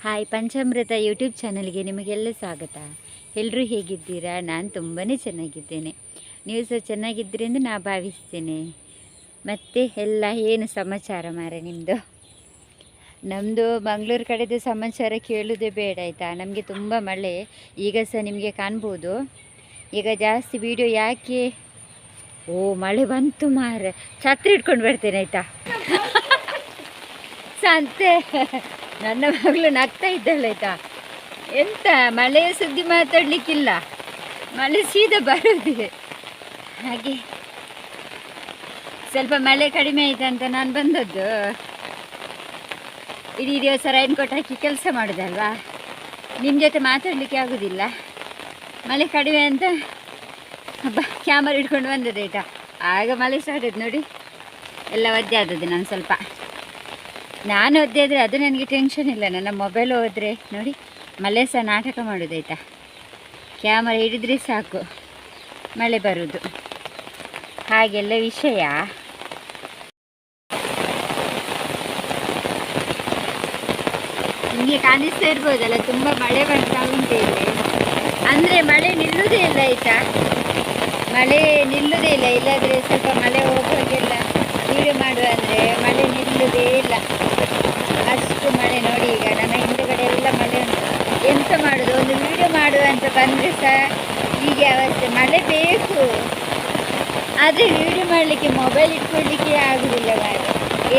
Hi ಪಂಚಾಮೃತ YouTube ಚಾನಲ್ಗೆ ನಿಮಗೆಲ್ಲ ಸ್ವಾಗತ. ಎಲ್ಲರೂ ಹೇಗಿದ್ದೀರಾ? ನಾನು ತುಂಬಾ ಚೆನ್ನಾಗಿದ್ದೇನೆ. ನೀವು ಸಹ ಚೆನ್ನಾಗಿದ್ದೀರಿ ಎಂದು ನಾ ಭಾವಿಸ್ತೇನೆ. ಮತ್ತು ಎಲ್ಲ ಏನು ಸಮಾಚಾರ ಮಾರೆ ನಿಮ್ಮದು ನಮ್ಮದು ಮಂಗಳೂರು ಕಡೆದು ಸಮಾಚಾರ ಕೇಳೋದೇ ಬೇಡ ಆಯಿತಾ? ನಮಗೆ ತುಂಬ ಮಳೆ. ಈಗ ಸಹ ನಿಮಗೆ ಕಾಣ್ಬೋದು. ಈಗ ಜಾಸ್ತಿ ವೀಡಿಯೋ ಯಾಕೆ? ಓ, ಮಳೆ ಬಂತು ಮಾರೆ. ಛತ್ರಿ ಇಟ್ಕೊಂಡು ಬರ್ತೇನೆ ಆಯಿತಾ? ಸಂತೆ. ನನ್ನ ಮಗಳು ನಗ್ತಾ ಇದ್ದಾಳೆ ಆಯ್ತಾ? ಎಂತ, ಮಳೆಯ ಸುದ್ದಿ ಮಾತಾಡಲಿಕ್ಕಿಲ್ಲ. ಮಳೆ ಸೀದಾ ಬರೋದಿದೆ ಹಾಗೆ. ಸ್ವಲ್ಪ ಮಳೆ ಕಡಿಮೆ ಆಯ್ತಾ ಅಂತ ನಾನು ಬಂದದ್ದು. ಇಡೀ ದಿವಸ ರೈನ್ ಕೋಟ್ ಹಾಕಿ ಕೆಲಸ ಮಾಡೋದಲ್ವಾ ನಿಮ್ಮ ಜೊತೆ ಮಾತಾಡಲಿಕ್ಕೆ ಆಗೋದಿಲ್ಲ. ಮಳೆ ಕಡಿಮೆ ಅಂತ ಹಬ್ಬ ಕ್ಯಾಮರಾ ಇಟ್ಕೊಂಡು ಬಂದದ್ದು ಆಯ್ತಾ? ಆಗ ಮಳೆ ಸ್ಟಾರ್ಟ್ ನೋಡಿ. ಎಲ್ಲ ಒದ್ದೆ ಆದದ್ದು ನಾನು ಸ್ವಲ್ಪ. ನಾನು ಒದ್ದೆ ಆದರೆ ಅದು ನನಗೆ ಟೆನ್ಷನ್ ಇಲ್ಲ. ನನ್ನ ಮೊಬೈಲ್ ಹೋದರೆ ನೋಡಿ ಮಳೆ ಸಹ ನಾಟಕ ಮಾಡೋದಾಯ್ತಾ ಕ್ಯಾಮರಾ ಹಿಡಿದ್ರೆ ಸಾಕು, ಮಳೆ ಬರುವುದು ಹಾಗೆಲ್ಲ ವಿಷಯ. ನಿಮಗೆ ಕಾಣಿಸ್ತಾ ಇರ್ಬೋದಲ್ಲ, ತುಂಬ ಮಳೆ ಬರ್ತಾ ಉಂಟು ಇಲ್ಲಿ. ಅಂದರೆ ಮಳೆ ನಿಲ್ಲುವುದೇ ಇಲ್ಲ ಆಯ್ತಾ? ಮಳೆ ನಿಲ್ಲುವುದೇ ಇಲ್ಲ. ಇಲ್ಲಾದರೆ ಸ್ವಲ್ಪ ಮಳೆ ಹೋಗುವಾಗೆಲ್ಲ ವೀಡಿಯೋ ಮಾಡುವ ಅಂದರೆ ಮಳೆ ನಿಲ್ಲುವುದೇ ಇಲ್ಲ ಅಷ್ಟು ಮಳೆ ನೋಡಿ ಈಗ ನನ್ನ ಹಿಂದುಗಡೆ ಎಲ್ಲ ಮಳೆ ಉಂಟು ಎಂತ ಮಾಡುದು, ಒಂದು ವೀಡಿಯೋ ಮಾಡುವ ಅಂತ ಬಂದರೆ ಸಹ ಹೀಗೆ ಅವಸ್ಥೆ ಮಳೆ ಬೇಕು. ಆದರೆ ವೀಡಿಯೋ ಮಾಡಲಿಕ್ಕೆ ಮೊಬೈಲ್ ಇಟ್ಕೊಳ್ಳಿಕ್ಕೆ ಆಗುದಿಲ್ಲ ಮಾರೆ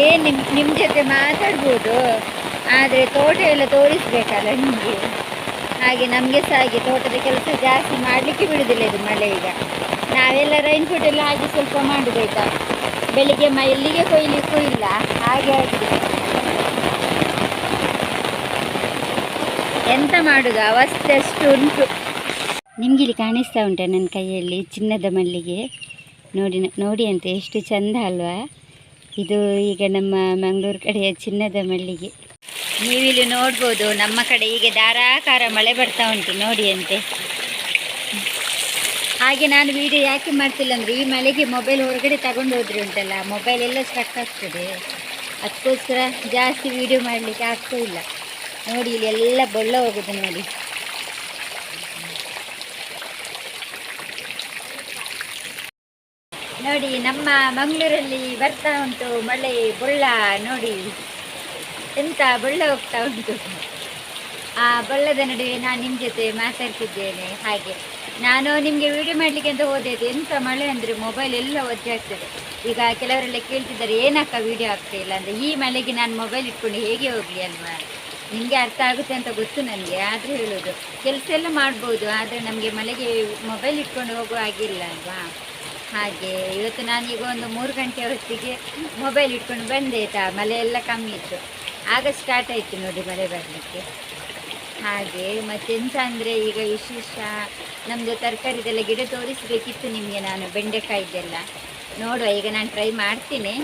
ಏ ನಿಮ್ಮ ನಿಮ್ಮ ಜೊತೆ ಮಾತಾಡ್ಬೋದು, ಆದರೆ ತೋಟ ಎಲ್ಲ ತೋರಿಸ್ಬೇಕಲ್ಲ ನಿಮಗೆ. ಹಾಗೆ ನಮಗೆ ಸಹ ಹಾಗೆ ತೋಟದ ಕೆಲಸ ಜಾಸ್ತಿ ಮಾಡಲಿಕ್ಕೆ ಬಿಡುದಿಲ್ಲ ಇದು ಮಳೆ ಈಗ. ನಾವೆಲ್ಲ ರೈನ್ ಕೋಟ್ ಎಲ್ಲ ಹಾಗೆ ಸ್ವಲ್ಪ ಮಾಡಬೇಕಾ ಬೆಳಿಗ್ಗೆ ಮ, ಎಲ್ಲಿಗೆ ಕೊಯ್ಲಿಕ್ಕೂ ಇಲ್ಲ ಹಾಗೆ ಆಗಿದೆ ಎಂತ ಮಾಡುದು? ಅವಸ್ಥೆ ಅಷ್ಟು ಉಂಟು ನಿಮ್ಗೆ ಇಲ್ಲಿ ಕಾಣಿಸ್ತಾ ಉಂಟ ನನ್ನ ಕೈಯಲ್ಲಿ ಚಿನ್ನದ ಮಲ್ಲಿಗೆ? ನೋಡಿ ನೋಡಿ ಅಂತ, ಎಷ್ಟು ಚಂದ ಅಲ್ವಾ? ಇದು ಈಗ ನಮ್ಮ ಮಂಗಳೂರು ಕಡೆಯ ಚಿನ್ನದ ಮಲ್ಲಿಗೆ. ನೀವಿಲ್ಲಿ ನೋಡ್ಬೋದು, ನಮ್ಮ ಕಡೆ ಹೀಗೆ ಧಾರಾಕಾರ ಮಳೆ ಬರ್ತಾ ಉಂಟು, ನೋಡಿ ಅಂತೆ. ಹಾಗೆ ನಾನು ವಿಡಿಯೋ ಯಾಕೆ ಮಾಡ್ತಿಲ್ಲ ಅಂದರೆ, ಈ ಮಳೆಗೆ ಮೊಬೈಲ್ ಹೊರಗಡೆ ತಗೊಂಡು ಹೋದ್ರೆ ಉಂಟಲ್ಲ ಮೊಬೈಲ್ ಎಲ್ಲ ಸ್ಟಕ್ ಆಗ್ತದೆ. ಅದಕ್ಕೋಸ್ಕರ ಜಾಸ್ತಿ ವಿಡಿಯೋ ಮಾಡಲಿಕ್ಕೆ ಆಗ್ತಾ ಇಲ್ಲ. ನೋಡಿ, ಇಲ್ಲಿ ಎಲ್ಲ ಬೊಳ್ಳ ಹೋಗುದು ನೋಡಿ. ನೋಡಿ, ನಮ್ಮ ಮಂಗಳೂರಲ್ಲಿ ಬರ್ತಾ ಉಂಟು ಮಳೆ ಬೊಳ್ಳ ನೋಡಿ. ಎಂತ ಬೊಳ್ಳ ಹೋಗ್ತಾ ಉಂಟು. ಆ ಬೊಳ್ಳದ ನಡುವೆ ನಾನು ನಿಮ್ಮ ಜೊತೆ ಮಾತಾಡ್ತಿದ್ದೇನೆ. ಹಾಗೆ. ನಾನು ನಿಮಗೆ ವಿಡಿಯೋ ಮಾಡಲಿಕ್ಕೆ ಅಂತ ಹೋದೆ ಅದು ಎಂಥ ಮಳೆ ಅಂದರೆ ಮೊಬೈಲ್ ಎಲ್ಲ ಒದ್ದೆ ಆಗ್ತದೆ. ಈಗ ಕೆಲವರೆಲ್ಲ ಕೇಳ್ತಿದ್ದಾರೆ, ಏನಕ್ಕ ವಿಡಿಯೋ ಆಗ್ತಾ ಇಲ್ಲ ಅಂದರೆ ಈ ಮಳೆಗೆ ನಾನು ಮೊಬೈಲ್ ಇಟ್ಕೊಂಡು ಹೇಗೆ ಹೋಗಲಿ ಅಲ್ವಾ? ನಿಮಗೆ ಅರ್ಥ ಆಗುತ್ತೆ ಅಂತ ಗೊತ್ತು ನನಗೆ, ಆದರೂ ಹೇಳೋದು. ಕೆಲಸ ಎಲ್ಲ ಮಾಡ್ಬೋದು, ಆದರೆ ನಮಗೆ ಮಳೆಗೆ ಮೊಬೈಲ್ ಇಟ್ಕೊಂಡು ಹೋಗೋ ಆಗಿಲ್ಲ ಅಲ್ವಾ? ಹಾಗೆ, ಇವತ್ತು ನಾನೀಗ ಒಂದು ಮೂರು ಗಂಟೆ ಹೊತ್ತಿಗೆ ಮೊಬೈಲ್ ಇಟ್ಕೊಂಡು ಬಂದೆ ಆಯಿತಾ? ಮಳೆ ಎಲ್ಲ ಕಮ್ಮಿ ಇತ್ತು. ಆಗ ಸ್ಟಾರ್ಟ್ ಆಯಿತು ನೋಡಿ ಮಳೆ ಬರಲಿಕ್ಕೆ. ಹಾಗೆ, ಮತ್ತೆಂತ ಅಂದರೆ ಈಗ ವಿಶೇಷ? ನಮ್ಮದು ತರಕಾರಿದೆಲ್ಲ ಗಿಡ ತೋರಿಸಬೇಕಿತ್ತು ನಿಮಗೆ ನಾನು, ಬೆಂಡೆಕಾಯಿದೆಲ್ಲ. ನೋಡುವ, ಈಗ ನಾನು ಟ್ರೈ ಮಾಡ್ತೀನಿ.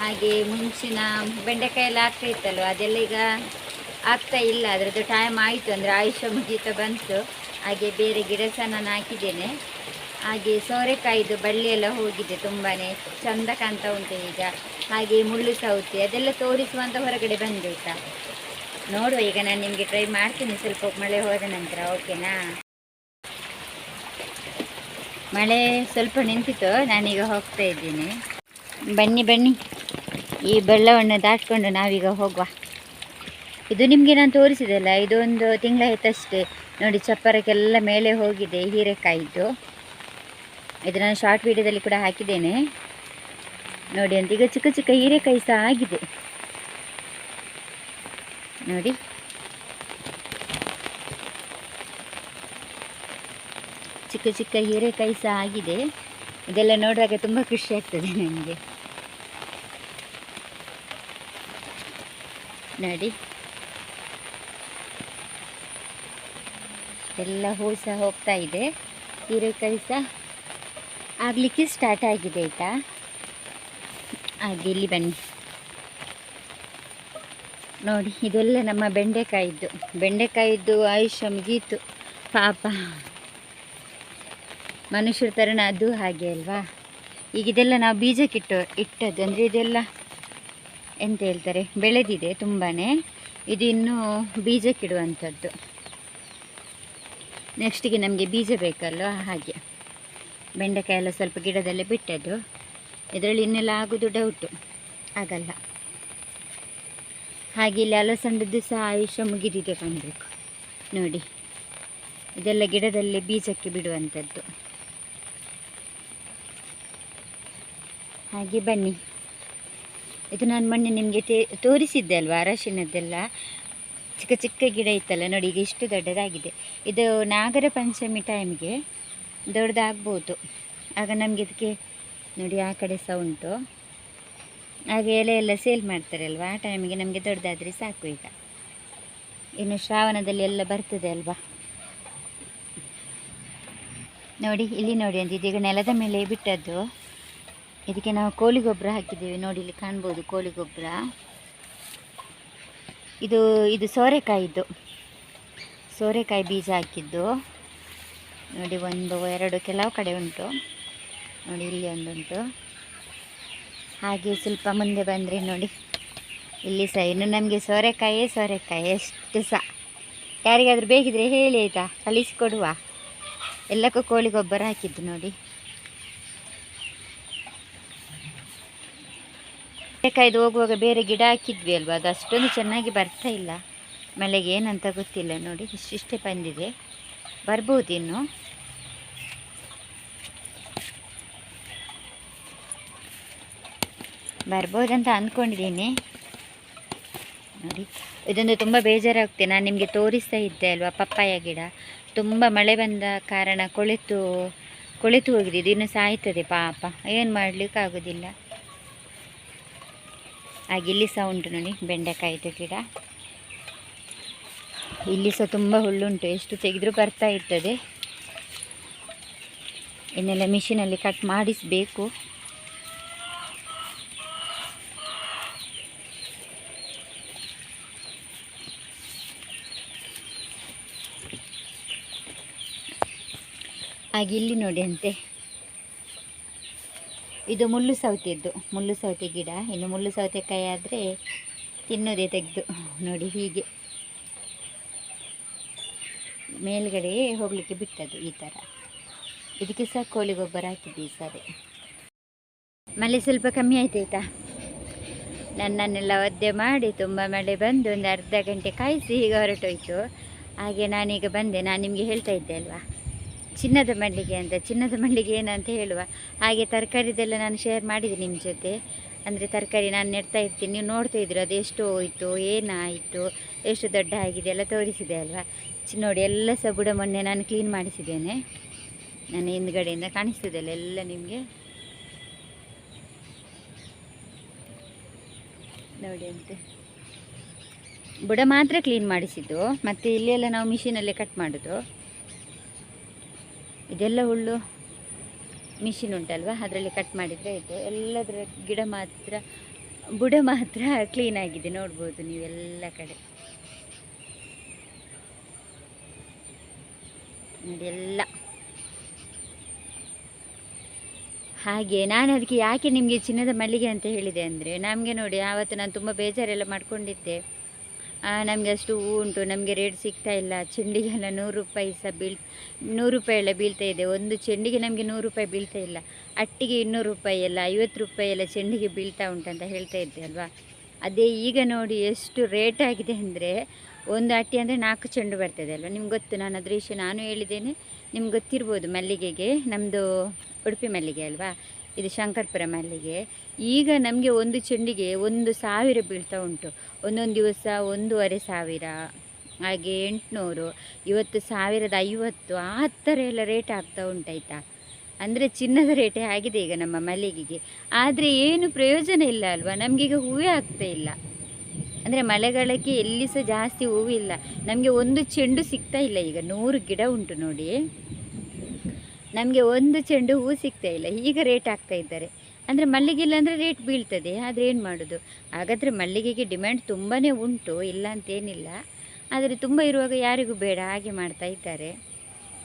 ಹಾಗೆ ಮುಂಚಿನ ಬೆಂಡೆಕಾಯಿ ಎಲ್ಲ ಆಗ್ತಾ ಇತ್ತಲ್ವ? ಅದೆಲ್ಲ ಈಗ ಆಗ್ತಾ ಇಲ್ಲ, ಅದರದ್ದು ಟೈಮ್ ಆಯಿತು ಅಂದರೆ ಆಯುಷ್ಯ ಮುಗೀತಾ ಬಂತು. ಹಾಗೆ ಬೇರೆ ಗಿಡ ಸಹ ನಾನು ಹಾಕಿದ್ದೇನೆ ಹಾಗೆ ಸೋರೆಕಾಯಿದು ಬಳ್ಳಿ ಎಲ್ಲ ಹೋಗಿದೆ ತುಂಬಾ ಚಂದ ಕಾಣ್ತಾ ಉಂಟು ಈಗ. ಹಾಗೆ ಮುಳ್ಳು ಸೌತೆ, ಅದೆಲ್ಲ ತೋರಿಸುವಂತ ಹೊರಗಡೆ ಬಂದಾಯ್ತಾ ನೋಡುವ ಈಗ ನಾನು ನಿಮಗೆ ಟ್ರೈ ಮಾಡ್ತೀನಿ ಸ್ವಲ್ಪ ಮಳೆ ಹೋದ ನಂತರ ಓಕೆನಾ ಮಳೆ ಸ್ವಲ್ಪ ನಿಂತಿತ್ತು, ನಾನೀಗ ಹೋಗ್ತಾ ಇದ್ದೀನಿ. ಬನ್ನಿ ಬನ್ನಿ. ಈ ಬೆಳ್ಳವನ್ನು ದಾಟ್ಕೊಂಡು ನಾವೀಗ ಹೋಗುವ. ಇದು ನಿಮಗೆ ನಾನು ತೋರಿಸಿದೆಲ್ಲ, ಇದೊಂದು ತಿಂಗಳ ಆಯ್ತಷ್ಟೇ. ನೋಡಿ, ಚಪ್ಪರಕ್ಕೆಲ್ಲ ಮೇಲೆ ಹೋಗಿದೆ ಹೀರೆಕಾಯಿದ್ದು ಇದು ನಾನು ಶಾರ್ಟ್ ವೀಡಿಯೋದಲ್ಲಿ ಕೂಡ ಹಾಕಿದ್ದೇನೆ. ನೋಡಿ, ಅಂತ ಈಗ ಚಿಕ್ಕ ಚಿಕ್ಕ ಹೀರೆಕಾಯಿ ಸಹ ಆಗಿದೆ. ನೋಡಿ. ಚಿಕ್ಕ ಚಿಕ್ಕ ಹೀರೆಕಾಯಿ ಸಹ ಆಗಿದೆ. ಇದೆಲ್ಲ ನೋಡಿದಾಗ ತುಂಬ ಖುಷಿ ಆಗ್ತದೆ ನನಗೆ. ನೋಡಿ. ಎಲ್ಲ ಹೂ ಸಹ ಹೋಗ್ತಾ ಇದೆ. ಹೀರೆಕಾಯಿ ಸಹ ಆಗಲಿಕ್ಕೆ ಸ್ಟಾರ್ಟ್ ಆಗಿದೆ ಆಯಿತಾ? ಹಾಗೆ ಇಲ್ಲಿ ಬನ್ನಿ. ನೋಡಿ, ಇದೆಲ್ಲ ನಮ್ಮ ಬೆಂಡೆಕಾಯಿದ್ದು. ಬೆಂಡೆಕಾಯಿದ್ದು ಆಯುಷ್ಯ ಮುಗೀತು. ಪಾಪ. ಮನುಷ್ಯರ ಥರನ ಅದು ಹಾಗೆ ಅಲ್ವಾ? ಈಗ ಇದೆಲ್ಲ ನಾವು ಬೀಜಕ್ಕಿಟ್ಟು ಇಟ್ಟದ್ದು. ಅಂದರೆ ಇದೆಲ್ಲ ಎಂತ ಹೇಳ್ತಾರೆ? ಬೆಳೆದಿದೆ ತುಂಬಾ ಇದು ಇನ್ನೂ ಬೀಜಕ್ಕಿಡುವಂಥದ್ದು ನೆಕ್ಸ್ಟಿಗೆ ನಮಗೆ ಬೀಜ ಬೇಕಲ್ವ? ಹಾಗೆ. ಬೆಂಡೆಕಾಯಿ ಎಲ್ಲ ಸ್ವಲ್ಪ ಗಿಡದಲ್ಲೇ ಬಿಟ್ಟದ್ದು. ಇದರಲ್ಲಿ ಇನ್ನೆಲ್ಲ ಆಗೋದು ಡೌಟು ಆಗಲ್ಲ ಹಾಗೆ ಇಲ್ಲಿ ಅಲಸಂಡದ್ದು ಸಹ ಆಯುಷ್ಯ ಮುಗಿದಿದೆ ಕಾಣಬೇಕು ನೋಡಿ. ಇದೆಲ್ಲ ಗಿಡದಲ್ಲಿ ಬೀಜಕ್ಕೆ ಬಿಡುವಂಥದ್ದು. ಹಾಗೆ ಬನ್ನಿ. ಇದು ನಾನು ಮೊನ್ನೆ ನಿಮಗೆ ತೋರಿಸಿದ್ದೆ ಅಲ್ವಾ ಅರಶಿನದ್ದೆಲ್ಲ? ಚಿಕ್ಕ ಚಿಕ್ಕ ಗಿಡ ಇತ್ತಲ್ಲ, ನೋಡಿ ಈಗ ಇಷ್ಟು ದೊಡ್ಡದಾಗಿದೆ. ಇದು ನಾಗರ ಪಂಚಮಿ ಟೈಮ್ಗೆ ದೊಡ್ಡದಾಗ್ಬೋದು. ಆಗ ನಮಗೆ ಇದಕ್ಕೆ ನೋಡಿ ಆ ಕಡೆ ಸಹ ಉಂಟು ಹಾಗೆ ಎಲೆ ಎಲ್ಲ ಸೇಲ್ ಅಲ್ವಾ ಆ ಟೈಮಿಗೆ ನಮಗೆ ದೊಡ್ಡದಾದರೆ ಸಾಕು ಈಗ. ಇನ್ನು ಶ್ರಾವಣದಲ್ಲಿ ಎಲ್ಲ ಬರ್ತದೆ ಅಲ್ವಾ? ನೋಡಿ, ಇಲ್ಲಿ ನೋಡಿ ಅಂತ ಇದೀಗ ನೆಲದ ಮೇಲೆ ಬಿಟ್ಟದ್ದು. ಇದಕ್ಕೆ ನಾವು ಕೋಳಿ ಗೊಬ್ಬರ ಹಾಕಿದ್ದೀವಿ. ನೋಡಿ, ಇಲ್ಲಿ ಕಾಣ್ಬೋದು ಕೋಳಿ ಗೊಬ್ಬರ. ಇದು ಇದು ಸೋರೆಕಾಯಿದ್ದು. ಸೋರೆಕಾಯಿ ಬೀಜ ಹಾಕಿದ್ದು. ನೋಡಿ, ಒಂದು, ಎರಡು, ಕೆಲವು ಕಡೆ ಉಂಟು. ನೋಡಿ, ಇಲ್ಲಿ ಒಂದುಂಟು. ಹಾಗೆ ಸ್ವಲ್ಪ ಮುಂದೆ ಬಂದರೆ ನೋಡಿ. ಇಲ್ಲಿ ಸಹ ಇನ್ನು ನಮಗೆ ಸೋರೆಕಾಯಿ ಸೋರೆಕಾಯಿ ಎಷ್ಟು ಸಹ. ಯಾರಿಗಾದರೂ ಬೇಕಿದ್ರೆ ಹೇಳಿ ಆಯಿತಾ? ಕಳಿಸಿಕೊಡುವ. ಎಲ್ಲಕ್ಕೂ ಕೋಳಿ ಗೊಬ್ಬರ ಹಾಕಿದ್ದು ನೋಡಿ. ಸೋರೆಕಾಯ್ದು ಹೋಗುವಾಗ ಬೇರೆ ಗಿಡ ಹಾಕಿದ್ವಿ ಅಲ್ವಾ? ಅದು ಅಷ್ಟೊಂದು ಚೆನ್ನಾಗಿ ಬರ್ತಾ ಇಲ್ಲ. ಮಳೆಗೆ ಏನಂತ ಗೊತ್ತಿಲ್ಲ ನೋಡಿ, ಇಷ್ಟಿಷ್ಟೇ ಬಂದಿದೆ. ಬರ್ಬೋದು ಇನ್ನು. ಬರ್ಬೋದಂತ ಅಂದ್ಕೊಂಡಿದ್ದೀನಿ ನೋಡಿ, ಇದೊಂದು ತುಂಬ ಬೇಜಾರಾಗ್ತೆ ನಾನು ನಿಮಗೆ ತೋರಿಸ್ತಾ ಇದ್ದೆ ಅಲ್ವಾ, ಪಪ್ಪಾಯ ಗಿಡ. ತುಂಬ ಮಳೆ ಬಂದ ಕಾರಣ ಕೊಳೆತು ಕೊಳೆತು ಹೋಗಿದೆ. ಇದು ಇನ್ನು ಸಾಯ್ತದೆ ಪಾಪ. ಏನು ಮಾಡಲಿಕ್ಕಾಗೋದಿಲ್ಲ. ಹಾಗೆ ಇಲ್ಲಿ ಸಹ ಉಂಟು ನೋಡಿ ಬೆಂಡೆಕಾಯಿದು ಗಿಡ. ಇಲ್ಲಿ ಸಹ ತುಂಬ ಹುಳ್ಳುಂಟು ಎಷ್ಟು ತೆಗೆದರೂ ಬರ್ತಾ ಇರ್ತದೆ. ಇನ್ನೆಲ್ಲ ಮಿಷಿನಲ್ಲಿ ಕಟ್ ಮಾಡಿಸಬೇಕು. ಹಾಗೆ ಇಲ್ಲಿ ನೋಡಿ ಅಂತೆ. ಇದು ಮುಳ್ಳು ಸೌತೆದ್ದು, ಮುಳ್ಳು ಸೌತೆ ಗಿಡ. ಇನ್ನು ಮುಳ್ಳು ಸೌತೆಕಾಯಿ ಆದರೆ ತಿನ್ನೋದೇ ತೆಗೆದು. ನೋಡಿ ಹೀಗೆ. ಮೇಲ್ಗಡೆ ಹೋಗಲಿಕ್ಕೆ ಬಿಟ್ಟದ್ದು ಈ ಥರ ಇದಕ್ಕೆ ಸಹ ಕೋಳಿ ಗೊಬ್ಬರ ಹಾಕಿದ್ದೀವಿ ಸರಿ. ಮಳೆ ಸ್ವಲ್ಪ ಕಮ್ಮಿ ಆಯ್ತಾಯ್ತಾ ನನ್ನನ್ನೆಲ್ಲ ಒದ್ದೆ ಮಾಡಿ ತುಂಬ ಮಳೆ ಬಂದು ಒಂದು ಅರ್ಧ ಗಂಟೆ ಕಾಯಿಸಿ ಹೀಗೆ ಹೊರಟೋಯ್ತು. ಹಾಗೆ ನಾನೀಗ ಬಂದೆ. ನಾನು ನಿಮಗೆ ಹೇಳ್ತಾ ಇದ್ದೆ ಅಲ್ವಾ? ಚಿನ್ನದ ಮಲ್ಲಿಗೆ ಅಂತ, ಚಿನ್ನದ ಮಲ್ಲಿಗೆ ಏನಂತ ಹೇಳುವ. ಹಾಗೆ ತರಕಾರಿದೆಲ್ಲ ನಾನು ಶೇರ್ ಮಾಡಿದೆ ನಿಮ್ಮ ಜೊತೆ. ಅಂದರೆ ತರಕಾರಿ ನಾನು ನೆಡ್ತಾ ಇರ್ತೀನಿ. ನೀವು ನೋಡ್ತಾ ಇದ್ರು ಅದು ಎಷ್ಟು ಹೋಯಿತು ಏನಾಯಿತು ಎಷ್ಟು ದೊಡ್ಡ ಆಗಿದೆ ಎಲ್ಲ ತೋರಿಸಿದೆ ಅಲ್ವಾ? ನೋಡಿ, ಎಲ್ಲ ಸಹ ಬುಡ ಮೊನ್ನೆ ನಾನು ಕ್ಲೀನ್ ಮಾಡಿಸಿದ್ದೇನೆ. ನಾನು ಹಿಂದ್ಗಡೆಯಿಂದ ಕಾಣಿಸ್ತದಲ್ಲ ಎಲ್ಲ ನಿಮಗೆ? ನೋಡಿ ಅಂತೆ. ಬುಡ ಮಾತ್ರ ಕ್ಲೀನ್ ಮಾಡಿಸಿದ್ದು. ಮತ್ತು ಇಲ್ಲೆಲ್ಲ ನಾವು ಮಿಷಿನಲ್ಲೇ ಕಟ್ ಮಾಡೋದು. ಇದೆಲ್ಲ ಹುಲ್ಲು ಮಿಷಿನ್ ಉಂಟಲ್ವ? ಅದರಲ್ಲಿ ಕಟ್ ಮಾಡಿದರೆ ಇದು. ಎಲ್ಲದರ ಗಿಡ ಮಾತ್ರ, ಬುಡ ಮಾತ್ರ ಕ್ಲೀನ್ ಆಗಿದೆ. ನೋಡ್ಬೋದು ನೀವು ಎಲ್ಲ ಕಡೆ. ಎಲ್ಲ. ಹಾಗೆ, ನಾನು ಅದಕ್ಕೆ ಯಾಕೆ ನಿಮಗೆ ಚಿನ್ನದ ಮಲ್ಲಿಗೆ ಅಂತ ಹೇಳಿದೆ ಅಂದರೆ, ನಮಗೆ ನೋಡಿ ಆವತ್ತು ನಾನು ತುಂಬ ಬೇಜಾರೆಲ್ಲ ಮಾಡ್ಕೊಂಡಿದ್ದೆ. ನಮಗೆ ಅಷ್ಟು ಹೂ ಉಂಟು. ನಮಗೆ ರೇಟ್ ಸಿಗ್ತಾ ಇಲ್ಲ. ಚೆಂಡಿಗೆಲ್ಲ ನೂರು ರೂಪಾಯಿ ಸಹ ಬೀಳ್, ನೂರು ರೂಪಾಯಿ ಎಲ್ಲ ಬೀಳ್ತಾ ಇದೆ. ಒಂದು ಚೆಂಡಿಗೆ ನಮಗೆ ನೂರು ರೂಪಾಯಿ ಬೀಳ್ತಾ ಇಲ್ಲ. ಅಟ್ಟಿಗೆ ಇನ್ನೂರು ರೂಪಾಯಿ ಎಲ್ಲ, ಐವತ್ತು ರೂಪಾಯಿ ಎಲ್ಲ ಚೆಂಡಿಗೆ ಬೀಳ್ತಾ ಉಂಟಂತ ಹೇಳ್ತಾ ಇದ್ದೆ ಅಲ್ವಾ? ಅದೇ ಈಗ ನೋಡಿ ಎಷ್ಟು ರೇಟ್ ಆಗಿದೆ ಅಂದರೆ ಒಂದು ಅಟ್ಟಿ ಅಂದರೆ ನಾಲ್ಕು ಚೆಂಡು ಬರ್ತದೆ ಅಲ್ವಾ? ನಿಮ್ಗೆ ಗೊತ್ತು, ನಾನು ಅದ್ರ ನಾನು ಹೇಳಿದ್ದೇನೆ. ನಿಮ್ಗೆ ಗೊತ್ತಿರ್ಬೋದು ಮಲ್ಲಿಗೆಗೆ ನಮ್ಮದು ಉಡುಪಿ ಮಲ್ಲಿಗೆ ಅಲ್ವಾ? ಇದು ಶಂಕರಪುರ ಮಲ್ಲಿಗೆ. ಈಗ ನಮಗೆ ಒಂದು ಚೆಂಡಿಗೆ ಒಂದು ಸಾವಿರ ಬೀಳ್ತಾ ಉಂಟು. ಒಂದೊಂದು ದಿವಸ ಒಂದೂವರೆ ಸಾವಿರ, ಹಾಗೆ ಎಂಟುನೂರು, ಇವತ್ತು ಸಾವಿರದ ಐವತ್ತು, ಆ ಥರ ಎಲ್ಲ ರೇಟ್ ಆಗ್ತಾ ಉಂಟಾಯ್ತಾ? ಅಂದರೆ ಚಿನ್ನದ ರೇಟೇ ಆಗಿದೆ ಈಗ ನಮ್ಮ ಮಲ್ಲಿಗೆಗೆ. ಆದರೆ ಏನು ಪ್ರಯೋಜನ ಇಲ್ಲ ಅಲ್ವಾ? ನಮಗೀಗ ಹೂವೇ ಆಗ್ತಾ ಇಲ್ಲ. ಅಂದರೆ ಮಳೆಗಾಲಕ್ಕೆ ಎಲ್ಲಿ ಸಹ ಜಾಸ್ತಿ ಹೂವಿಲ್ಲ. ನಮಗೆ ಒಂದು ಚೆಂಡು ಸಿಗ್ತಾ ಇಲ್ಲ ಈಗ. ನೂರು ಗಿಡ ಉಂಟು ನೋಡಿ. ನಮಗೆ ಒಂದು ಚೆಂಡು ಹೂ ಸಿಗ್ತಾ ಇಲ್ಲ. ಈಗ ರೇಟ್ ಆಗ್ತಾ ಇದ್ದಾರೆ. ಅಂದರೆ ಮಲ್ಲಿಗೆ ಇಲ್ಲಾಂದರೆ ರೇಟ್ ಬೀಳ್ತದೆ. ಆದರೆ ಏನು ಮಾಡೋದು? ಹಾಗಾದರೆ ಮಲ್ಲಿಗೆಗೆ ಡಿಮ್ಯಾಂಡ್ ತುಂಬಾ ಉಂಟು. ಇಲ್ಲ ಅಂತೇನಿಲ್ಲ ಆದರೆ ತುಂಬ ಇರುವಾಗ ಯಾರಿಗೂ ಬೇಡ. ಹಾಗೆ ಮಾಡ್ತಾ ಇದ್ದಾರೆ.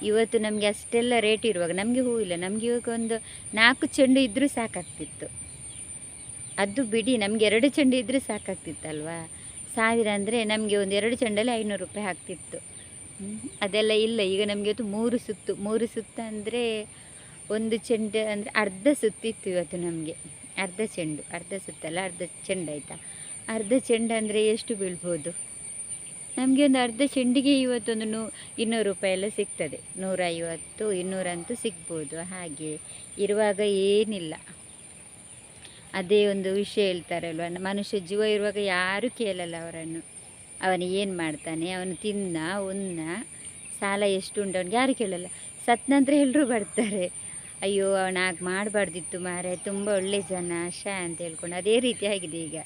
ಇವತ್ತು ನಮಗೆ ಅಷ್ಟೆಲ್ಲ ರೇಟ್ ಇರುವಾಗ ನಮಗೆ ಹೂ ಇಲ್ಲ. ನಮಗೆ ಇವಾಗ ಒಂದು ನಾಲ್ಕು ಚೆಂಡು ಇದ್ದರೂ ಸಾಕಾಗ್ತಿತ್ತು. ಅದು ಬಿಡಿ. ನಮಗೆ ಎರಡು ಚೆಂಡು ಇದ್ದರೂ ಸಾಕಾಗ್ತಿತ್ತಲ್ವಾ? ಸಾವಿರ ಅಂದರೆ ನಮಗೆ ಒಂದು ಎರಡು ಚೆಂಡಲ್ಲಿ ಐನೂರು ರೂಪಾಯಿ ಆಗ್ತಿತ್ತು. ಅದೆಲ್ಲ ಇಲ್ಲ. ಈಗ ನಮಗೆ ಇವತ್ತು ಮೂರು ಸುತ್ತು. ಮೂರು ಸುತ್ತು ಅಂದರೆ ಒಂದು ಚೆಂಡು ಅಂದರೆ ಅರ್ಧ ಸುತ್ತಿತ್ತು ಇವತ್ತು ನಮಗೆ. ಅರ್ಧ ಚೆಂಡು. ಅರ್ಧ ಸುತ್ತಲ್ಲ, ಅರ್ಧ ಚೆಂಡು ಆಯಿತಾ? ಅರ್ಧ ಚೆಂಡು ಅಂದರೆ ಎಷ್ಟು ಬೀಳ್ಬೋದು? ನಮಗೆ ಒಂದು ಅರ್ಧ ಚೆಂಡಿಗೆ ಇವತ್ತೊಂದು ನೂ, ಇನ್ನೂರು ರೂಪಾಯಿ ಎಲ್ಲ ಸಿಗ್ತದೆ. ನೂರೈವತ್ತು, ಇನ್ನೂರಂತೂ ಸಿಗ್ಬೋದು. ಹಾಗೆ ಇರುವಾಗ ಏನಿಲ್ಲ. ಅದೇ ಒಂದು ವಿಷಯ ಹೇಳ್ತಾರಲ್ವ? ಮನುಷ್ಯ ಜೀವ ಇರುವಾಗ ಯಾರೂ ಕೇಳಲ್ಲ ಅವರನ್ನು. ಅವನು ಏನು ಮಾಡ್ತಾನೆ? ಅವನು ತಿನ್ನ ಉನ್ನ, ಸಾಲ ಎಷ್ಟು ಉಂಟು? ಅವ್ನಿಗೆ ಯಾರು ಕೇಳಲ್ಲ. ಸತ್ ನಂತರ ಎಲ್ಲರೂ ಬರ್ತಾರೆ. ಅಯ್ಯೋ, ಅವನು ಹಾಗೆ ಮಾಡಬಾರ್ದಿತ್ತು ಮಾರೆ. ತುಂಬ ಒಳ್ಳೆ ಜನ, ಶಾ ಅಂತ ಹೇಳ್ಕೊಂಡು. ಅದೇ ರೀತಿ ಆಗಿದೆ ಈಗ.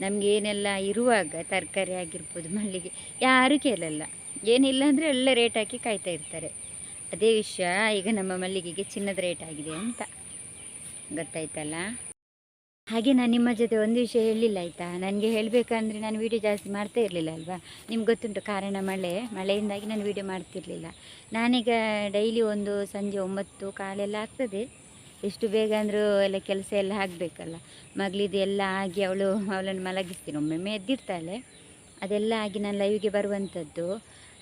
ನಮಗೆ ಏನೆಲ್ಲ ಇರುವಾಗ ತರಕಾರಿ ಆಗಿರ್ಬೋದು, ಮಲ್ಲಿಗೆ, ಯಾರೂ ಕೇಳಲ್ಲ. ಏನಿಲ್ಲ ಅಂದರೆ ಒಳ್ಳೆ ರೇಟ್ ಹಾಕಿ ಕಾಯ್ತಾ ಇರ್ತಾರೆ. ಅದೇ ವಿಷಯ, ಈಗ ನಮ್ಮ ಮಲ್ಲಿಗೆಗೆ ಚಿನ್ನದ ರೇಟ್ ಆಗಿದೆ ಅಂತ. ಗೊತ್ತಾಯ್ತಲ್ಲ? ಹಾಗೆ ನಾನು ನಿಮ್ಮ ಜೊತೆ ಒಂದು ವಿಷಯ ಹೇಳಿಲ್ಲ ಆಯಿತಾ? ನನಗೆ ಹೇಳಬೇಕಂದ್ರೆ ನಾನು ವೀಡಿಯೋ ಜಾಸ್ತಿ ಮಾಡ್ತಾ ಇರಲಿಲ್ಲ ಅಲ್ವಾ? ನಿಮ್ಗೆ ಗೊತ್ತುಂಟು ಕಾರಣ ಮಳೆ, ಮಳೆಯಿಂದಾಗಿ ನಾನು ವೀಡಿಯೋ ಮಾಡ್ತಿರಲಿಲ್ಲ. ನಾನೀಗ ಡೈಲಿ ಒಂದು ಸಂಜೆ ಒಂಬತ್ತು ಕಾಲೆಲ್ಲ ಆಗ್ತದೆ. ಎಷ್ಟು ಬೇಗ ಅಂದರೂ ಎಲ್ಲ ಕೆಲಸ ಎಲ್ಲ ಆಗಬೇಕಲ್ಲ. ಮಗಳಿದು ಎಲ್ಲ ಆಗಿ ಅವಳು ಅವಳನ್ನು ಮಲಗಿಸ್ತೀನಿ. ಒಮ್ಮೊಮ್ಮೆ ಎದ್ದಿರ್ತಾಳೆ. ಅದೆಲ್ಲ ಆಗಿ ನಾನು ಲೈವಿಗೆ ಬರುವಂಥದ್ದು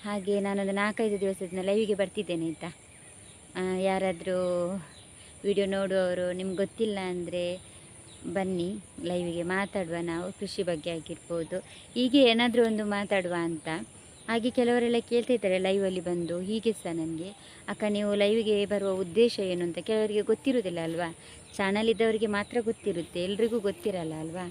ಹಾಗೆ ನಾನೊಂದು ನಾಲ್ಕೈದು ದಿವಸದಿಂದ ಲೈವಿಗೆ ಬರ್ತಿದ್ದೇನೆ ಆಯಿತಾ? ಯಾರಾದರೂ ವಿಡಿಯೋ ನೋಡುವವರು ನಿಮ್ಗೆ ಗೊತ್ತಿಲ್ಲ ಅಂದರೆ ಬನ್ನಿ ಲೈವಿಗೆ ಮಾತಾಡುವ ನಾವು, ಕೃಷಿ ಬಗ್ಗೆ ಆಗಿರ್ಬೋದು. ಹೀಗೆ ಏನಾದರೂ ಒಂದು ಮಾತಾಡುವ ಅಂತ. ಹಾಗೆ ಕೆಲವರೆಲ್ಲ ಕೇಳ್ತಿದ್ದಾರೆ ಲೈವಲ್ಲಿ ಬಂದು ಹೀಗೆ ಸಹ ನನಗೆ? ಅಕ್ಕ, ನೀವು ಲೈವಿಗೆ ಬರುವ ಉದ್ದೇಶ ಏನು ಅಂತ ಕೆಲವರಿಗೆ ಗೊತ್ತಿರೋದಿಲ್ಲ ಅಲ್ವಾ? ಚಾನಲ್ ಇದ್ದವರಿಗೆ ಮಾತ್ರ ಗೊತ್ತಿರುತ್ತೆ, ಎಲ್ರಿಗೂ ಗೊತ್ತಿರಲ್ಲ ಅಲ್ವಾ?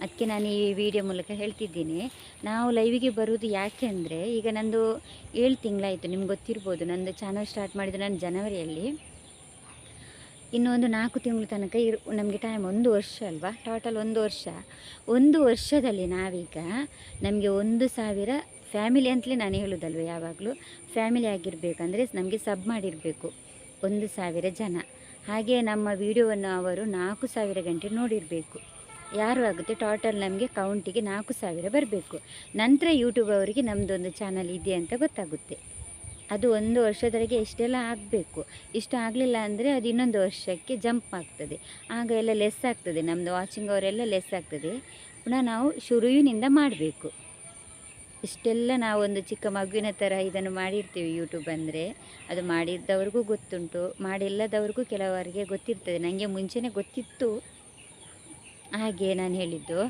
ಅದಕ್ಕೆ ನಾನು ಈ ವಿಡಿಯೋ ಮೂಲಕ ಹೇಳ್ತಿದ್ದೀನಿ. ನಾವು ಲೈವಿಗೆ ಬರುವುದು ಯಾಕೆ ಅಂದರೆ, ಈಗ ನಂದು ಏಳು ತಿಂಗಳಾಯಿತು, ನಿಮ್ಗೆ ಗೊತ್ತಿರ್ಬೋದು, ನಂದು ಚಾನಲ್ ಸ್ಟಾರ್ಟ್ ಮಾಡಿದ್ದು ನಾನು ಜನವರಿಯಲ್ಲಿ ಇನ್ನು ಒಂದು ನಾಲ್ಕು ತಿಂಗಳ ತನಕ ಇರು, ನಮಗೆ ಟೈಮ್ ಒಂದು ವರ್ಷ ಅಲ್ವಾ? ಟೋಟಲ್ ಒಂದು ವರ್ಷ. ಒಂದು ವರ್ಷದಲ್ಲಿ ನಾವೀಗ ನಮಗೆ ಒಂದು ಸಾವಿರ ಫ್ಯಾಮಿಲಿ ಅಂತಲೇ ನಾನು ಹೇಳೋದಲ್ವ ಯಾವಾಗಲೂ? ಫ್ಯಾಮಿಲಿ ಆಗಿರಬೇಕಂದ್ರೆ ನಮಗೆ ಸಬ್ ಮಾಡಿರಬೇಕು ಒಂದು ಸಾವಿರ ಜನ. ಹಾಗೆ ನಮ್ಮ ವಿಡಿಯೋವನ್ನು ಅವರು ನಾಲ್ಕು ಸಾವಿರ ಗಂಟೆ ನೋಡಿರಬೇಕು. ಯಾರು ಆಗುತ್ತೆ? ಟೋಟಲ್ ನಮಗೆ ಕೌಂಟಿಗೆ ನಾಲ್ಕು ಸಾವಿರ ಬರಬೇಕು. ನಂತರ ಯೂಟ್ಯೂಬ್ ಅವರಿಗೆ ನಮ್ಮದೊಂದು ಚಾನಲ್ ಇದೆ ಅಂತ ಗೊತ್ತಾಗುತ್ತೆ. ಅದು ಒಂದು ವರ್ಷದವರೆಗೆ ಇಷ್ಟೆಲ್ಲ ಆಗಬೇಕು. ಇಷ್ಟು ಆಗಲಿಲ್ಲ ಅಂದರೆ ಅದು ಇನ್ನೊಂದು ವರ್ಷಕ್ಕೆ ಜಂಪ್ ಆಗ್ತದೆ. ಆಗ ಎಲ್ಲ ಲೆಸ್ ಆಗ್ತದೆ. ನಮ್ಮದು ವಾಚಿಂಗ್ ಅವರೆಲ್ಲ ಲೆಸ್ ಆಗ್ತದೆ. ಪುನಃ ನಾವು ಶುರುವಿನಿಂದ ಮಾಡಬೇಕು. ಇಷ್ಟೆಲ್ಲ ನಾವು ಒಂದು ಚಿಕ್ಕ ಮಗುವಿನ ಥರ ಇದನ್ನು ಮಾಡಿರ್ತೀವಿ ಯೂಟ್ಯೂಬ್ ಅಂದರೆ. ಅದು ಮಾಡಿದ್ದವ್ರಿಗೂ ಗೊತ್ತುಂಟು. ಮಾಡಿಲ್ಲದವ್ರಿಗೂ ಕೆಲವರಿಗೆ ಗೊತ್ತಿರ್ತದೆ. ನನಗೆ ಮುಂಚೆನೇ ಗೊತ್ತಿತ್ತು. ಹಾಗೆ ನಾನು ಹೇಳಿದ್ದು.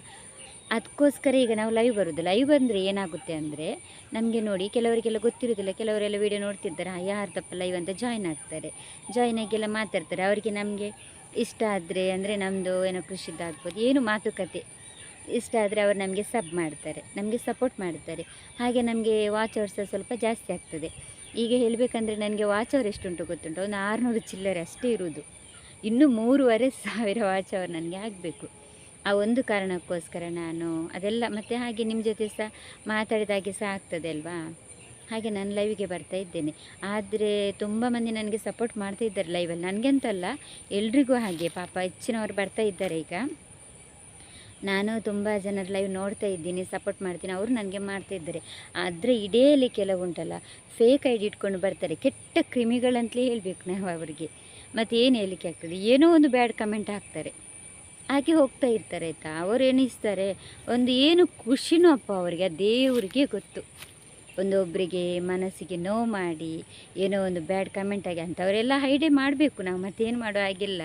ಅದಕ್ಕೋಸ್ಕರ ಈಗ ನಾವು ಲೈವ್ ಬರೋದು. ಲೈವ್ ಬಂದರೆ ಏನಾಗುತ್ತೆ ಅಂದರೆ, ನಮಗೆ ನೋಡಿ ಕೆಲವರಿಗೆಲ್ಲ ಗೊತ್ತಿರೋದಿಲ್ಲ, ಕೆಲವರೆಲ್ಲ ವೀಡಿಯೋ ನೋಡ್ತಿರ್ತಾರೆ ಯಾರು ಯಾರ್ದಪ್ಪ ಲೈವ್ ಅಂತ ಜಾಯ್ನ್ ಆಗ್ತಾರೆ. ಜಾಯ್ನ್ ಆಗಿಲ್ಲ ಮಾತಾಡ್ತಾರೆ. ಅವರಿಗೆ ನಮಗೆ ಇಷ್ಟ ಆದರೆ, ಅಂದರೆ ನಮ್ಮದು ಏನೋ ಕೃಷಿದ್ದಾಗ್ಬೋದು ಏನು ಮಾತುಕತೆ ಇಷ್ಟ ಆದರೆ ಅವರು ನಮಗೆ ಸಬ್ ಮಾಡ್ತಾರೆ, ನಮಗೆ ಸಪೋರ್ಟ್ ಮಾಡ್ತಾರೆ. ಹಾಗೆ ನಮಗೆ ವಾಚ್ ಅವರ್ಸ ಸ್ವಲ್ಪ ಜಾಸ್ತಿ ಆಗ್ತದೆ. ಈಗ ಹೇಳಬೇಕಂದ್ರೆ ನನಗೆ ವಾಚ್ ಅವರ್ ಎಷ್ಟುಂಟು ಗೊತ್ತುಂಟು? ಒಂದು ಆರುನೂರು ಚಿಲ್ಲರೆ ಅಷ್ಟೇ ಇರುವುದು ಇನ್ನೂ ಮೂರುವರೆ ಸಾವಿರ ವಾಚ್ ಅವರ್ ನನಗೆ ಆಗಬೇಕು. ಆ ಒಂದು ಕಾರಣಕ್ಕೋಸ್ಕರ ನಾನು ಅದೆಲ್ಲ ಮತ್ತು ಹಾಗೆ ನಿಮ್ಮ ಜೊತೆ ಸಹ ಮಾತಾಡಿದಾಗೆ ಸಹ ಆಗ್ತದೆ ಅಲ್ವಾ? ಹಾಗೆ ನಾನು ಲೈವಿಗೆ ಬರ್ತಾ ಇದ್ದೇನೆ. ಆದರೆ ತುಂಬ ಮಂದಿ ನನಗೆ ಸಪೋರ್ಟ್ ಮಾಡ್ತಾ ಇದ್ದಾರೆ ಲೈವಲ್ಲಿ ನನಗೆ ಅಂತಲ್ಲ ಎಲ್ರಿಗೂ ಹಾಗೆ ಪಾಪ ಹೆಚ್ಚಿನವರು ಬರ್ತಾ ಇದ್ದಾರೆ ಈಗ. ನಾನು ತುಂಬ ಜನರ ಲೈವ್ ನೋಡ್ತಾ ಇದ್ದೀನಿ ಸಪೋರ್ಟ್ ಮಾಡ್ತೀನಿ. ಅವರು ನನಗೆ ಮಾಡ್ತಾ ಇದ್ದಾರೆ. ಆದರೆ ಇಡೇಲಿ ಕೆಲವುಂಟಲ್ಲ ಫೇಕ್ ಐಡಿ ಇಟ್ಕೊಂಡು ಬರ್ತಾರೆ. ಕೆಟ್ಟ ಕ್ರಿಮಿಗಳಂತಲೇ ಹೇಳಬೇಕು ನಾವು ಅವರಿಗೆ. ಮತ್ತು ಏನು ಹೇಳಲಿಕ್ಕೆ ಆಗ್ತದೆ? ಏನೋ ಒಂದು ಬ್ಯಾಡ್ ಕಮೆಂಟ್ ಹಾಕ್ತಾರೆ. ಹಾಗೆ ಹೋಗ್ತಾ ಇರ್ತಾರೆ ಆಯಿತಾ? ಅವರು ಎಣಿಸ್ತಾರೆ. ಒಂದು ಏನು ಖುಷಿನೂ ಅಪ್ಪ ಅವರಿಗೆ, ದೇವರಿಗೆ ಗೊತ್ತು. ಒಂದು ಒಬ್ಬರಿಗೆ ಮನಸ್ಸಿಗೆ ನೋವು ಮಾಡಿ, ಏನೋ ಒಂದು ಬ್ಯಾಡ್ ಕಮೆಂಟ್ ಆಗಿ ಅಂಥವರೆಲ್ಲ ಹೈಡೆ ಮಾಡಬೇಕು. ನಾವು ಮತ್ತೇನು ಮಾಡೋ ಹಾಗಿಲ್ಲ.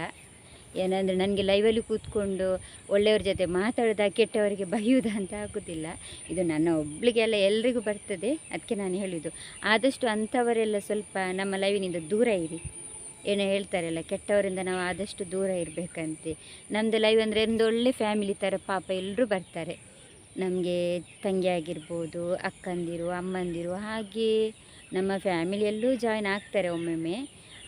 ಏನಂದರೆ ನನಗೆ ಲೈವಲ್ಲಿ ಕೂತ್ಕೊಂಡು ಒಳ್ಳೆಯವ್ರ ಜೊತೆ ಮಾತಾಡೋದ, ಕೆಟ್ಟವರಿಗೆ ಬಯ್ಯೋದ ಅಂತ ಆಗೋದಿಲ್ಲ. ಇದು ನನ್ನ ಒಬ್ಳಿಗೆಲ್ಲ ಎಲ್ರಿಗೂ ಬರ್ತದೆ. ಅದಕ್ಕೆ ನಾನು ಹೇಳಿದ್ದು ಆದಷ್ಟು ಅಂಥವರೆಲ್ಲ ಸ್ವಲ್ಪ ನಮ್ಮ ಲೈವಿನಿಂದ ದೂರ ಇರಿ. ಏನೋ ಹೇಳ್ತಾರಲ್ಲ, ಕೆಟ್ಟವರಿಂದ ನಾವು ಆದಷ್ಟು ದೂರ ಇರಬೇಕಂತೆ. ನಮ್ಮದು ಲೈವ್ ಅಂದರೆ ಒಂದು ಒಳ್ಳೆ ಫ್ಯಾಮಿಲಿ ಥರ ಪಾಪ ಎಲ್ಲರೂ ಬರ್ತಾರೆ. ನಮಗೆ ತಂಗಿ ಆಗಿರ್ಬೋದು, ಅಕ್ಕಂದಿರು, ಅಮ್ಮಂದಿರು, ಹಾಗೆ ನಮ್ಮ ಫ್ಯಾಮಿಲಿಯಲ್ಲೂ ಜಾಯ್ನ್ ಆಗ್ತಾರೆ ಒಮ್ಮೊಮ್ಮೆ.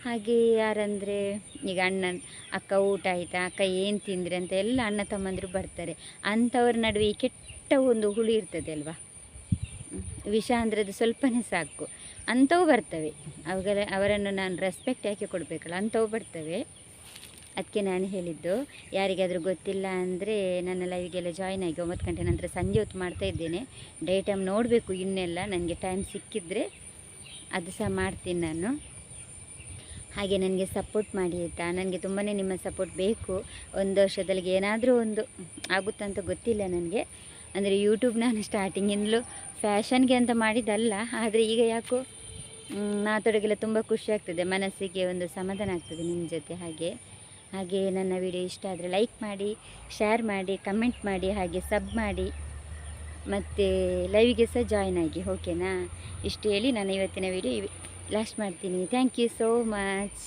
ಹಾಗೆ ಯಾರಂದರೆ ಈಗ ಅಣ್ಣ, ಅಕ್ಕ ಊಟ ಆಯಿತಾ, ಅಕ್ಕ ಏನು ತಿಂದರೆ ಅಂತ ಎಲ್ಲ ಅಣ್ಣ ತಮ್ಮಂದಿರು ಬರ್ತಾರೆ. ಅಂಥವ್ರ ನಡುವೆ ಕೆಟ್ಟ ಒಂದು ಹುಳಿ ಇರ್ತದೆ ಅಲ್ವಾ. ವಿಷ ಅಂದರೆ ಅದು ಸ್ವಲ್ಪನೇ ಸಾಕು. ಅಂಥವು ಬರ್ತವೆ. ಅವುಗಳ, ಅವರನ್ನು ನಾನು ರೆಸ್ಪೆಕ್ಟ್ ಯಾಕೆ ಕೊಡಬೇಕಲ್ಲ, ಅಂಥವು ಬರ್ತವೆ. ಅದಕ್ಕೆ ನಾನು ಹೇಳಿದ್ದು, ಯಾರಿಗಾದರೂ ಗೊತ್ತಿಲ್ಲ ಅಂದರೆ ನನ್ನ ಲೈವಿಗೆಲ್ಲ ಜಾಯ್ನ್ ಆಗಿ ಒಂಬತ್ತು ಗಂಟೆ ನಂತರ ಸಂಜೆ ಹೊತ್ತು ಮಾಡ್ತಾ ಇದ್ದೇನೆ. ಡೇ ಟೈಮ್ ನೋಡಬೇಕು ಇನ್ನೆಲ್ಲ, ನನಗೆ ಟೈಮ್ ಸಿಕ್ಕಿದರೆ ಅದು ಸಹ ಮಾಡ್ತೀನಿ ನಾನು. ಹಾಗೆ ನನಗೆ ಸಪೋರ್ಟ್ ಮಾಡಿ ಆಯಿತಾ? ನನಗೆ ತುಂಬಾ ನಿಮ್ಮ ಸಪೋರ್ಟ್ ಬೇಕು. ಒಂದು ವರ್ಷದಲ್ಲಿ ಏನಾದರೂ ಒಂದು ಆಗುತ್ತಂತ ಗೊತ್ತಿಲ್ಲ ನನಗೆ. ಅಂದರೆ ಯೂಟ್ಯೂಬ್ ನಾನು ಸ್ಟಾರ್ಟಿಂಗಿಂದಲೂ ಫ್ಯಾಷನ್ಗೆ ಅಂತ ಮಾಡಿದ್ದಲ್ಲ, ಆದರೆ ಈಗ ಯಾಕೋ ಮಾತಾಡೋಕೆಲ್ಲ ತುಂಬ ಖುಷಿ ಆಗ್ತದೆ. ಮನಸ್ಸಿಗೆ ಒಂದು ಸಮಾಧಾನ ಆಗ್ತದೆ ನಿಮ್ಮ ಜೊತೆ ಹಾಗೆ. ಹಾಗೆ ನನ್ನ ವಿಡಿಯೋ ಇಷ್ಟ ಆದರೆ ಲೈಕ್ ಮಾಡಿ ಶೇರ್ ಮಾಡಿ ಕಮೆಂಟ್ ಮಾಡಿ, ಹಾಗೆ ಸಬ್ ಮಾಡಿ. ಮತ್ತು ಲೈವಿಗೆ ಸಹ ಜಾಯ್ನ್ ಆಗಿ ಓಕೆನಾ ಇಷ್ಟು ಹೇಳಿ, ನಾನು ಇವತ್ತಿನ ವಿಡಿಯೋ ಲಾಸ್ಟ್ ಮಾಡ್ತೀನಿ. Thank you so much